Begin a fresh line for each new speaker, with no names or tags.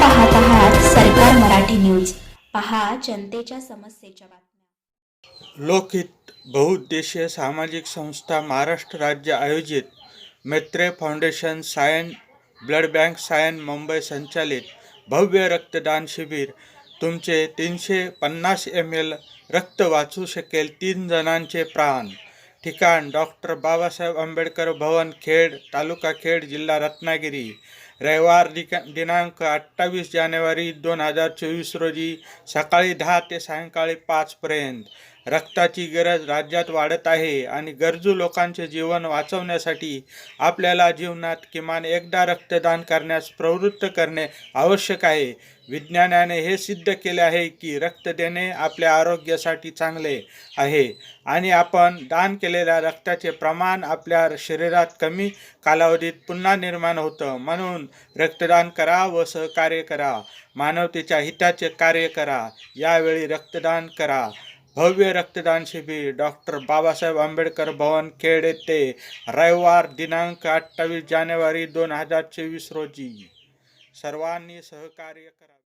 पाहत आहात सरकार मराठी न्यूज. पहा जनतेच्या समस्येच्या बातम्या.
लोकहित बहुउद्देशीय सामाजिक संस्था महाराष्ट्र राज्य आयोजित Maitre foundation Sion blood bank Sion Mumbai संचालित भव्य रक्तदान शिबिर. तुमचे तीनशे पन्नास एम एल रक्त वाचू शकेल तीन जणांचे प्राण. ठिकाण डॉक्टर बाबासाहेब आंबेडकर भवन खेड तालुका खेड जिल्हा रत्नागिरी. रविवार दिका दिनांक अठ्ठावीस जानेवारी दोन हजार चोवीस रोजी सकाळी दहा ते सायंकाळी पाचपर्यंत रक्ताची गरज राज्यात वाढत आहे आणि गरजू लोकांचे जीवन वाचवण्यासाठी आपल्याला जीवनात किमान एकदा रक्तदान करण्यास प्रवृत्त करणे आवश्यक आहे. विज्ञानाने हे सिद्ध केले आहे की रक्त देणे आपल्या आरोग्यासाठी चांगले आहे आणि आपण दान केलेल्या रक्ताचे प्रमाण आपल्या शरीरात कमी कालावधीत पुन्हा निर्माण होतं. म्हणून रक्तदान करा व सहकार्य करा. मानवतेच्या हिताचे कार्य करा. यावेळी रक्तदान करा. भव्य रक्तदान शिबिर. डॉक्टर बाबासाहेब आंबेडकर भवन खेड येथे रविवार दिनांक अठ्ठावीस जानेवारी दोन हजार चोवीस रोजी. सर्वांनी सहकार्य करा.